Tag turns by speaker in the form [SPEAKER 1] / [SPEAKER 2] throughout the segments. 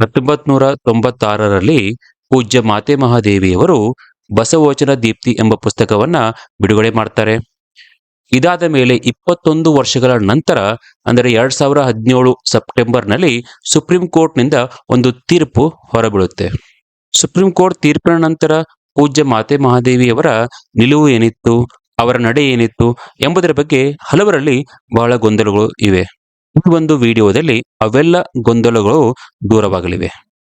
[SPEAKER 1] ಹತ್ತೊಂಬತ್ ನೂರ ತೊಂಬತ್ತಾರರಲ್ಲಿ ಪೂಜ್ಯ ಮಾತೆ ಮಹಾದೇವಿಯವರು ಬಸವೋಚನ ದೀಪ್ತಿ ಎಂಬ ಪುಸ್ತಕವನ್ನ ಬಿಡುಗಡೆ ಮಾಡ್ತಾರೆ. ಇದಾದ ಮೇಲೆ ಇಪ್ಪತ್ತೊಂದು ವರ್ಷಗಳ ನಂತರ, ಅಂದರೆ ಎರಡ್ ಸಾವಿರ ಹದಿನೇಳು ಸೆಪ್ಟೆಂಬರ್ನಲ್ಲಿ ಸುಪ್ರೀಂ ಕೋರ್ಟ್ನಿಂದ ಒಂದು ತೀರ್ಪು ಹೊರಬೀಳುತ್ತೆ. ಸುಪ್ರೀಂ ಕೋರ್ಟ್ ತೀರ್ಪಿನ ನಂತರ ಪೂಜ್ಯ ಮಾತೆ ಮಹಾದೇವಿಯವರ ನಿಲುವು ಏನಿತ್ತು, ಅವರ ನಡೆ ಏನಿತ್ತು ಎಂಬುದರ ಬಗ್ಗೆ ಹಲವರಲ್ಲಿ ಬಹಳ ಗೊಂದಲಗಳು ಇವೆ. ಈ ಒಂದು ವಿಡಿಯೋದಲ್ಲಿ ಅವೆಲ್ಲ ಗೊಂದಲಗಳು ದೂರವಾಗಲಿವೆ.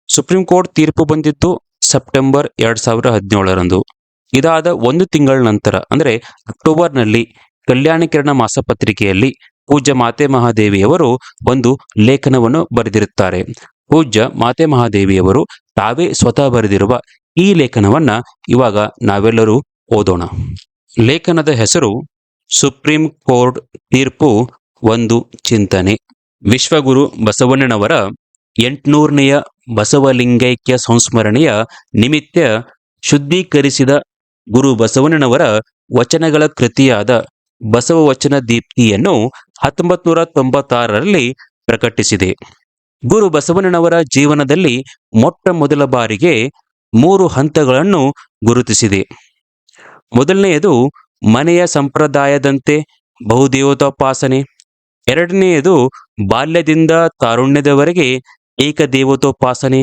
[SPEAKER 1] ಸುಪ್ರೀಂ ಕೋರ್ಟ್ ತೀರ್ಪು ಬಂದಿತ್ತು ಸೆಪ್ಟೆಂಬರ್ ಎರಡ್ ಸಾವಿರದ ಹದಿನೇಳರಂದು. ಇದಾದ ಒಂದು ತಿಂಗಳ ನಂತರ, ಅಂದರೆ ಅಕ್ಟೋಬರ್ನಲ್ಲಿ ಕಲ್ಯಾಣ ಕಿರಣ ಮಾಸಪತ್ರಿಕೆಯಲ್ಲಿ ಪೂಜ್ಯ ಮಾತೆ ಮಹಾದೇವಿಯವರು ಒಂದು ಲೇಖನವನ್ನು ಬರೆದಿರುತ್ತಾರೆ. ಪೂಜ್ಯ ಮಾತೆ ಮಹಾದೇವಿಯವರು ತಾವೇ ಸ್ವತಃ ಬರೆದಿರುವ ಈ ಲೇಖನವನ್ನ ಇವಾಗ ನಾವೆಲ್ಲರೂ ಓದೋಣ. ಲೇಖನದ ಹೆಸರು ಸುಪ್ರೀಂ ಕೋರ್ಟ್ ತೀರ್ಪು ಒಂದು ಚಿಂತನೆ. ವಿಶ್ವಗುರು ಬಸವಣ್ಣನವರ ಎಂಟುನೂರನೆಯ ಬಸವಲಿಂಗೈಕ್ಯ ಸಂಸ್ಮರಣೆಯ ನಿಮಿತ್ತ ಶುದ್ಧೀಕರಿಸಿದ ಗುರು ಬಸವಣ್ಣನವರ ವಚನಗಳ ಕೃತಿಯಾದ ಬಸವ ವಚನ ದೀಪ್ತಿಯನ್ನು ಹತ್ತೊಂಬತ್ನೂರ ತೊಂಬತ್ತಾರರಲ್ಲಿ ಪ್ರಕಟಿಸಿದೆ. ಗುರು ಬಸವಣ್ಣನವರ ಜೀವನದಲ್ಲಿ ಮೊಟ್ಟ ಮೊದಲ ಬಾರಿಗೆ ಮೂರು ಹಂತಗಳನ್ನು ಗುರುತಿಸಿದೆ. ಮೊದಲನೆಯದು ಮನೆಯ ಸಂಪ್ರದಾಯದಂತೆ ಬಹುದೇವತೋಪಾಸನೆ ಎರಡನೆಯದು ಬಾಲ್ಯದಿಂದ ತಾರುಣ್ಯದವರೆಗೆ ಏಕದೇವತೋಪಾಸನೆ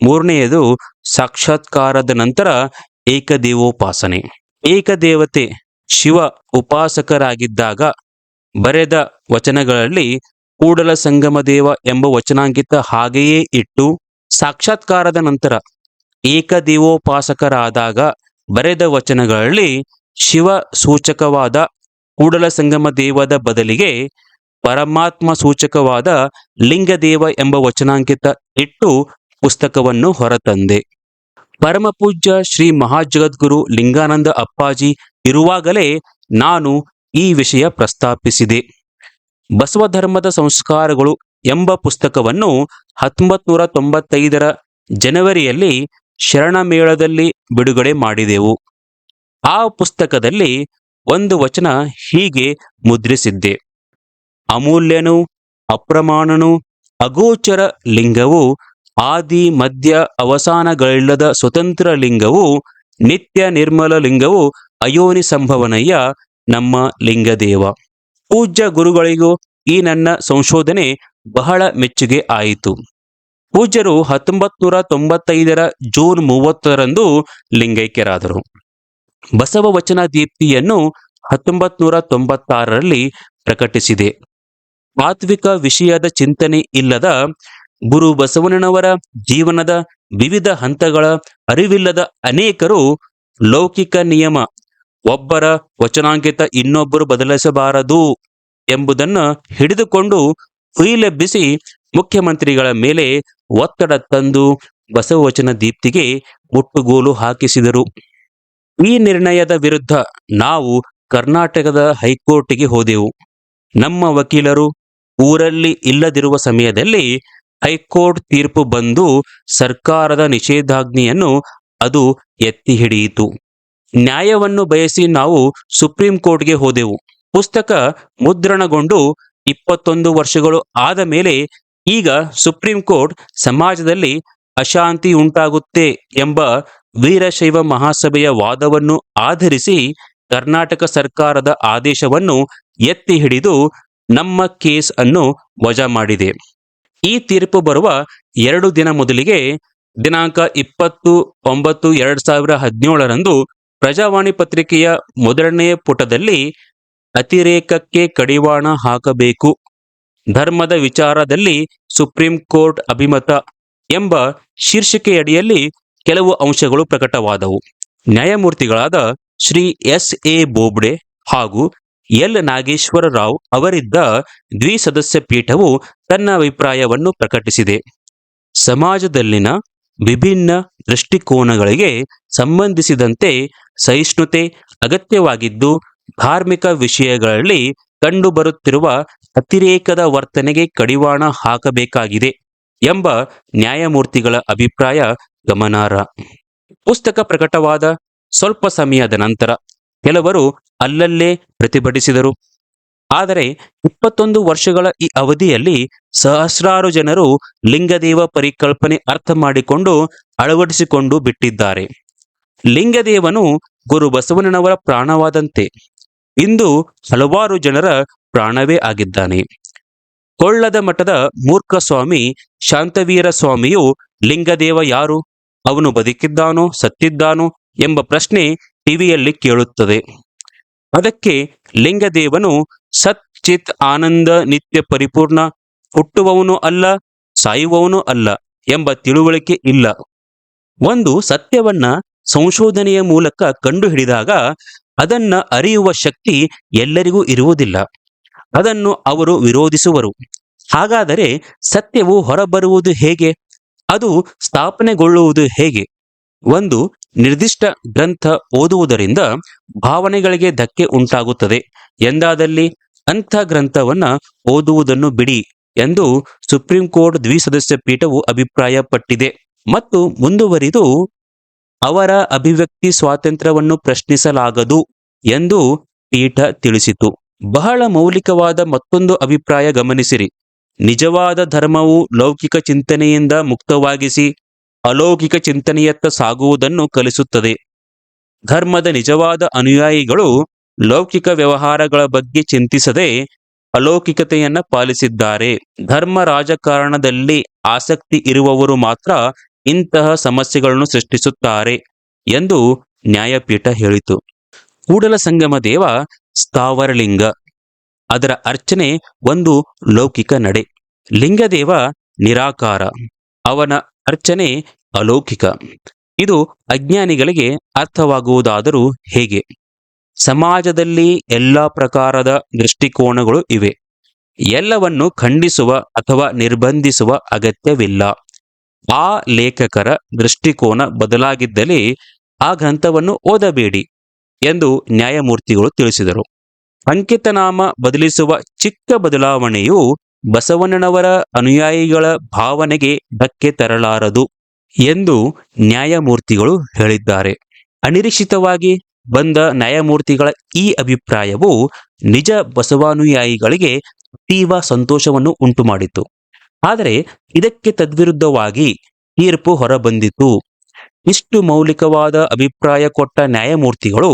[SPEAKER 1] ಮೂರನೆಯದು ಸಾಕ್ಷಾತ್ಕಾರದ ನಂತರ ಏಕದೇವೋಪಾಸನೆ. ಏಕದೇವತೆ ಶಿವ ಉಪಾಸಕರಾಗಿದ್ದಾಗ ಬರೆದ ವಚನಗಳಲ್ಲಿ ಕೂಡಲ ಸಂಗಮ ದೇವ ಎಂಬ ವಚನಾಂಕಿತ ಹಾಗೆಯೇ ಇಟ್ಟು ಸಾಕ್ಷಾತ್ಕಾರದ ನಂತರ ಏಕದೇವೋಪಾಸಕರಾದಾಗ ಬರೆದ ವಚನಗಳಲ್ಲಿ ಶಿವ ಸೂಚಕವಾದ ಕೂಡಲ ಸಂಗಮ ದೇವದ ಬದಲಿಗೆ ಪರಮಾತ್ಮ ಸೂಚಕವಾದ ಲಿಂಗದೇವ ಎಂಬ ವಚನಾಂಕಿತ ಇಟ್ಟು ಪುಸ್ತಕವನ್ನು ಹೊರತಂದೆ. ಪರಮಪೂಜ್ಯ ಶ್ರೀ ಮಹಾಜಗದ್ಗುರು ಲಿಂಗಾನಂದ ಅಪ್ಪಾಜಿ ಇರುವಾಗಲೇ ನಾನು ಈ ವಿಷಯ ಪ್ರಸ್ತಾಪಿಸಿದೆ. ಬಸವಧರ್ಮದ ಸಂಸ್ಕಾರಗಳು ಎಂಬ ಪುಸ್ತಕವನ್ನು ಹತ್ತೊಂಬತ್ ನೂರ ತೊಂಬತ್ತೈದರ ಜನವರಿಯಲ್ಲಿ ಶರಣಮೇಳದಲ್ಲಿ ಬಿಡುಗಡೆ ಮಾಡಿದೆವು. ಆ ಪುಸ್ತಕದಲ್ಲಿ ಒಂದು ವಚನ ಹೀಗೆ ಮುದ್ರಿಸಿದ್ದೆ. ಅಮೂಲ್ಯನು, ಅಪ್ರಮಾಣನು, ಅಗೋಚರ ಲಿಂಗವು, ಆದಿ ಮಧ್ಯ ಅವಸಾನಗಳಿಲ್ಲದ ಸ್ವತಂತ್ರ ಲಿಂಗವು, ನಿತ್ಯ ನಿರ್ಮಲ ಲಿಂಗವು ಅಯೋನಿ ಸಂಭವನಯ್ಯ ನಮ್ಮ ಲಿಂಗದೇವ. ಪೂಜ್ಯ ಗುರುಗಳಿಗೂ ಈ ನನ್ನ ಸಂಶೋಧನೆ ಬಹಳ ಮೆಚ್ಚುಗೆ ಆಯಿತು. ಪೂಜ್ಯರು ಹತ್ತೊಂಬತ್ ನೂರ ತೊಂಬತ್ತೈದರ ಜೂನ್ ಮೂವತ್ತರಂದು ಲಿಂಗೈಕ್ಯರಾದರು. ಬಸವ ವಚನ ದೀಪ್ತಿಯನ್ನು ಹತ್ತೊಂಬತ್ ನೂರ ತೊಂಬತ್ತಾರರಲ್ಲಿ ಪ್ರಕಟಿಸಿದೆ. ತಾತ್ವಿಕ ವಿಷಯದ ಚಿಂತನೆ ಇಲ್ಲದ ಗುರು ಬಸವಣ್ಣನವರ ಜೀವನದ ವಿವಿಧ ಹಂತಗಳ ಅರಿವಿಲ್ಲದ ಅನೇಕರು ಲೌಕಿಕ ನಿಯಮ, ಒಬ್ಬರ ವಚನಾಂಕಿತ ಇನ್ನೊಬ್ಬರು ಬದಲಿಸಬಾರದು ಎಂಬುದನ್ನು ಹಿಡಿದುಕೊಂಡು ಹುಯಿಲೆಬ್ಬಿಸಿ ಮುಖ್ಯಮಂತ್ರಿಗಳ ಮೇಲೆ ಒತ್ತಡ ತಂದು ಬಸವವಚನ ದೀಪ್ತಿಗೆ ಮುಟ್ಟುಗೋಲು ಹಾಕಿಸಿದರು. ಈ ನಿರ್ಣಯದ ವಿರುದ್ಧ ನಾವು ಕರ್ನಾಟಕದ ಹೈಕೋರ್ಟ್ಗೆ ಹೋದೆವು. ನಮ್ಮ ವಕೀಲರು ಊರಲ್ಲಿ ಇಲ್ಲದಿರುವ ಸಮಯದಲ್ಲಿ ಹೈಕೋರ್ಟ್ ತೀರ್ಪು ಬಂದು ಸರ್ಕಾರದ ನಿಷೇಧಾಜ್ಞೆಯನ್ನು ಅದು ಎತ್ತಿ ಹಿಡಿಯಿತು. ನ್ಯಾಯವನ್ನು ಬಯಸಿ ನಾವು ಸುಪ್ರೀಂ ಕೋರ್ಟ್ಗೆ ಹೋದೆವು. ಪುಸ್ತಕ ಮುದ್ರಣಗೊಂಡು ಇಪ್ಪತ್ತೊಂದು ವರ್ಷಗಳು ಆದ ಮೇಲೆ ಈಗ ಸುಪ್ರೀಂ ಕೋರ್ಟ್ ಸಮಾಜದಲ್ಲಿ ಅಶಾಂತಿ ಉಂಟಾಗುತ್ತೆ ಎಂಬ ವೀರಶೈವ ಮಹಾಸಭೆಯ ವಾದವನ್ನು ಆಧರಿಸಿ ಕರ್ನಾಟಕ ಸರ್ಕಾರದ ಆದೇಶವನ್ನು ಎತ್ತಿ ಹಿಡಿದು ನಮ್ಮ ಕೇಸ್ ಅನ್ನು ವಜಾ ಮಾಡಿದೆ. ಈ ತೀರ್ಪು ಬರುವ ಎರಡು ದಿನ ಮೊದಲಿಗೆ ದಿನಾಂಕ ಇಪ್ಪತ್ತು, ಒಂಬತ್ತು, ಎರಡ್ ಸಾವಿರ ಹದಿನೇಳರಂದು ಪ್ರಜಾವಾಣಿ ಪತ್ರಿಕೆಯ ಮೊದಲನೆಯ ಪುಟದಲ್ಲಿ ಅತಿರೇಕಕ್ಕೆ ಕಡಿವಾಣ ಹಾಕಬೇಕು. ಧರ್ಮದ ವಿಚಾರದಲ್ಲಿ ಸುಪ್ರೀಂ ಕೋರ್ಟ್ ಅಭಿಮತ ಎಂಬ ಶೀರ್ಷಿಕೆಯಡಿಯಲ್ಲಿ ಕೆಲವು ಅಂಶಗಳು ಪ್ರಕಟವಾದವು. ನ್ಯಾಯಮೂರ್ತಿಗಳಾದ ಶ್ರೀ ಎಸ್ ಎ ಬೋಬ್ಡೆ ಹಾಗೂ ಎಲ್ ನಾಗೇಶ್ವರ ರಾವ್ ಅವರಿದ್ದ ದ್ವಿಸದಸ್ಯ ಪೀಠವು ತನ್ನ ಅಭಿಪ್ರಾಯವನ್ನು ಪ್ರಕಟಿಸಿದೆ. ಸಮಾಜದಲ್ಲಿನ ವಿಭಿನ್ನ ದೃಷ್ಟಿಕೋನಗಳಿಗೆ ಸಂಬಂಧಿಸಿದಂತೆ ಸಹಿಷ್ಣುತೆ ಅಗತ್ಯವಾಗಿದ್ದು, ಧಾರ್ಮಿಕ ವಿಷಯಗಳಲ್ಲಿ ಕಂಡುಬರುತ್ತಿರುವ ಅತಿರೇಕದ ವರ್ತನೆಗೆ ಕಡಿವಾಣ ಹಾಕಬೇಕಾಗಿದೆ ಎಂಬ ನ್ಯಾಯಮೂರ್ತಿಗಳ ಅಭಿಪ್ರಾಯ ಗಮನಾರ್ಹ. ಪುಸ್ತಕ ಪ್ರಕಟವಾದ ಸ್ವಲ್ಪ ಸಮಯದ ನಂತರ ಕೆಲವರು ಅಲ್ಲಲ್ಲೇ ಪ್ರತಿಭಟಿಸಿದರು. ಆದರೆ ಇಪ್ಪತ್ತೊಂದು ವರ್ಷಗಳ ಈ ಅವಧಿಯಲ್ಲಿ ಸಹಸ್ರಾರು ಜನರು ಲಿಂಗದೇವ ಪರಿಕಲ್ಪನೆ ಅರ್ಥ ಮಾಡಿಕೊಂಡು ಅಳವಡಿಸಿಕೊಂಡು ಬಿಟ್ಟಿದ್ದಾರೆ. ಲಿಂಗದೇವನು ಗುರು ಬಸವಣ್ಣನವರ ಪ್ರಾಣವಾದಂತೆ ಇಂದು ಹಲವಾರು ಜನರ ಪ್ರಾಣವೇ ಆಗಿದ್ದಾನೆ. ಕೊಳ್ಳದ ಮಠದ ಮೂರ್ಖ ಸ್ವಾಮಿ ಶಾಂತವೀರ ಸ್ವಾಮಿಯು ಲಿಂಗದೇವ ಯಾರು? ಅವನು ಬದುಕಿದ್ದಾನೋ ಸತ್ತಿದ್ದಾನೋ ಎಂಬ ಪ್ರಶ್ನೆ ಟಿವಿಯಲ್ಲಿ ಕೇಳುತ್ತದೆ. ಅದಕ್ಕೆ ಲಿಂಗದೇವನು ಸತ್ ಚಿತ್ ಆನಂದ ನಿತ್ಯ ಪರಿಪೂರ್ಣ, ಹುಟ್ಟುವವನು ಅಲ್ಲ, ಸಾಯುವವನು ಅಲ್ಲ ಎಂಬ ತಿಳುವಳಿಕೆ ಇಲ್ಲ. ಒಂದು ಸತ್ಯವನ್ನ ಸಂಶೋಧನೆಯ ಮೂಲಕ ಕಂಡುಹಿಡಿದಾಗ ಅದನ್ನ ಅರಿಯುವ ಶಕ್ತಿ ಎಲ್ಲರಿಗೂ ಇರುವುದಿಲ್ಲ. ಅದನ್ನು ಅವರು ವಿರೋಧಿಸುವರು. ಹಾಗಾದರೆ ಸತ್ಯವು ಹೊರಬರುವುದು ಹೇಗೆ? ಅದು ಸ್ಥಾಪನೆಗೊಳ್ಳುವುದು ಹೇಗೆ? ಒಂದು ನಿರ್ದಿಷ್ಟ ಗ್ರಂಥ ಓದುವುದರಿಂದ ಭಾವನೆಗಳಿಗೆ ಧಕ್ಕೆ ಉಂಟಾಗುತ್ತದೆ. ಎಂದಾದಲ್ಲಿ ಅಂಥ ಗ್ರಂಥವನ್ನ ಓದುವುದನ್ನು ಬಿಡಿ ಎಂದು ಸುಪ್ರೀಂ ಕೋರ್ಟ್ ದ್ವಿಸದಸ್ಯ ಪೀಠವು ಅಭಿಪ್ರಾಯಪಟ್ಟಿದೆ. ಮತ್ತು ಮುಂದುವರಿದು, ಅವರ ಅಭಿವ್ಯಕ್ತಿ ಸ್ವಾತಂತ್ರ್ಯವನ್ನು ಪ್ರಶ್ನಿಸಲಾಗದು ಎಂದು ಪೀಠ ತಿಳಿಸಿತು. ಬಹಳ ಮೌಲಿಕವಾದ ಮತ್ತೊಂದು ಅಭಿಪ್ರಾಯ ಗಮನಿಸಿರಿ. ನಿಜವಾದ ಧರ್ಮವು ಲೌಕಿಕ ಚಿಂತನೆಯಿಂದ ಮುಕ್ತವಾಗಿಸಿ ಅಲೌಕಿಕ ಚಿಂತನೆಯತ್ತ ಸಾಗುವುದನ್ನು ಕಲಿಸುತ್ತದೆ. ಧರ್ಮದ ನಿಜವಾದ ಅನುಯಾಯಿಗಳು ಲೌಕಿಕ ವ್ಯವಹಾರಗಳ ಬಗ್ಗೆ ಚಿಂತಿಸದೆ ಅಲೌಕಿಕತೆಯನ್ನು ಪಾಲಿಸಿದ್ದಾರೆ. ಧರ್ಮ ರಾಜಕಾರಣದಲ್ಲಿ ಆಸಕ್ತಿ ಇರುವವರು ಮಾತ್ರ ಇಂತಹ ಸಮಸ್ಯೆಗಳನ್ನು ಸೃಷ್ಟಿಸುತ್ತಾರೆ ಎಂದು ನ್ಯಾಯಪೀಠ ಹೇಳಿತು. ಕೂಡಲ ಸಂಗಮ ದೇವ ಸ್ಥಾವರಲಿಂಗ. ಅದರ ಅರ್ಚನೆ ಒಂದು ಲೌಕಿಕ ನಡೆ. ಲಿಂಗದೇವ ನಿರಾಕಾರ. ಅವನ ಅರ್ಚನೆ ಅಲೌಕಿಕ. ಇದು ಅಜ್ಞಾನಿಗಳಿಗೆ ಅರ್ಥವಾಗುವುದಾದರೂ ಹೇಗೆ? ಸಮಾಜದಲ್ಲಿ ಎಲ್ಲ ಪ್ರಕಾರದ ದೃಷ್ಟಿಕೋನಗಳು ಇವೆ. ಎಲ್ಲವನ್ನು ಖಂಡಿಸುವ ಅಥವಾ ನಿರ್ಬಂಧಿಸುವ ಅಗತ್ಯವಿಲ್ಲ. ಆ ಲೇಖಕರ ದೃಷ್ಟಿಕೋನ ಬದಲಾಗಿದ್ದಲ್ಲಿ ಆ ಗ್ರಂಥವನ್ನು ಓದಬೇಡಿ ಎಂದು ನ್ಯಾಯಮೂರ್ತಿಗಳು ತಿಳಿಸಿದರು. ಅಂಕಿತನಾಮ ಬದಲಿಸುವ ಚಿಕ್ಕ ಬದಲಾವಣೆಯು ಬಸವಣ್ಣನವರ ಅನುಯಾಯಿಗಳ ಭಾವನೆಗೆ ಧಕ್ಕೆ ತರಲಾರದು ಎಂದು ನ್ಯಾಯಮೂರ್ತಿಗಳು ಹೇಳಿದ್ದಾರೆ. ಅನಿರೀಕ್ಷಿತವಾಗಿ ಬಂದ ನ್ಯಾಯಮೂರ್ತಿಗಳ ಈ ಅಭಿಪ್ರಾಯವು ನಿಜ ಬಸವಾನುಯಾಯಿಗಳಿಗೆ ಅತೀವ ಸಂತೋಷವನ್ನು ಉಂಟುಮಾಡಿತು. ಆದರೆ ಇದಕ್ಕೆ ತದ್ವಿರುದ್ಧವಾಗಿ ತೀರ್ಪು ಹೊರಬಂದಿತು. ಇಷ್ಟು ಮೌಲಿಕವಾದ ಅಭಿಪ್ರಾಯ ಕೊಟ್ಟ ನ್ಯಾಯಮೂರ್ತಿಗಳು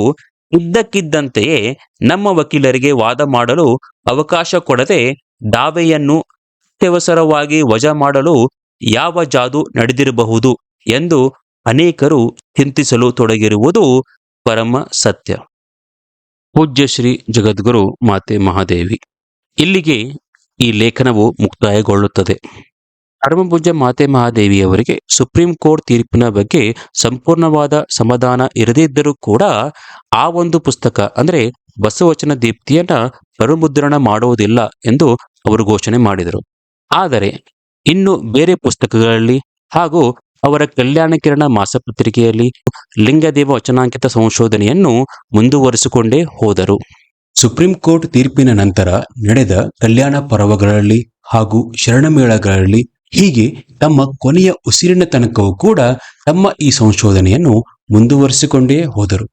[SPEAKER 1] ಇದ್ದಕ್ಕಿದ್ದಂತೆಯೇ ನಮ್ಮ ವಕೀಲರಿಗೆ ವಾದ ಮಾಡಲು ಅವಕಾಶ ಕೊಡದೆ ದಾವೆಯನ್ನು ಅತ್ಯವಸರವಾಗಿ ವಜಾ ಮಾಡಲು ಯಾವ ಜಾದು ನಡೆದಿರಬಹುದು ಎಂದು ಅನೇಕರು ಚಿಂತಿಸಲು ತೊಡಗಿರುವುದು ಪರಮ ಸತ್ಯ. ಪೂಜ್ಯ ಶ್ರೀ ಜಗದ್ಗುರು ಮಾತೆ ಮಹಾದೇವಿ, ಇಲ್ಲಿಗೆ ಈ ಲೇಖನವು ಮುಕ್ತಾಯಗೊಳ್ಳುತ್ತದೆ. ಪರಮಪೂಜ್ಯ ಮಾತೆ ಮಹಾದೇವಿಯವರಿಗೆ ಸುಪ್ರೀಂ ಕೋರ್ಟ್ ತೀರ್ಪಿನ ಬಗ್ಗೆ ಸಂಪೂರ್ಣವಾದ ಸಮಾಧಾನ ಇರದಿದ್ದರೂ ಕೂಡ ಆ ಒಂದು ಪುಸ್ತಕ, ಅಂದ್ರೆ ಬಸವಚನ ದೀಪ್ತಿಯನ್ನ ಮರುಮುದ್ರಣ ಮಾಡುವುದಿಲ್ಲ ಎಂದು ಅವರು ಘೋಷಣೆ ಮಾಡಿದರು. ಆದರೆ ಇನ್ನು ಬೇರೆ ಪುಸ್ತಕಗಳಲ್ಲಿ ಹಾಗೂ ಅವರ ಕಲ್ಯಾಣ ಕಿರಣ ಮಾಸಪತ್ರಿಕೆಯಲ್ಲಿ ಲಿಂಗದೇವ ವಚನಾಂಕಿತ ಸಂಶೋಧನೆಯನ್ನು ಮುಂದುವರಿಸಿಕೊಂಡೇ ಹೋದರು. ಸುಪ್ರೀಂ ಕೋರ್ಟ್ ತೀರ್ಪಿನ ನಂತರ ನಡೆದ ಕಲ್ಯಾಣ ಪರ್ವಗಳಲ್ಲಿ ಹಾಗೂ ಶರಣಮೇಳಗಳಲ್ಲಿ ಹೀಗೆ ತಮ್ಮ ಕೊನೆಯ ಉಸಿರಿನ ತನಕವೂ ಕೂಡ ತಮ್ಮ ಈ ಸಂಶೋಧನೆಯನ್ನು ಮುಂದುವರಿಸಿಕೊಂಡೇ ಹೋದರು.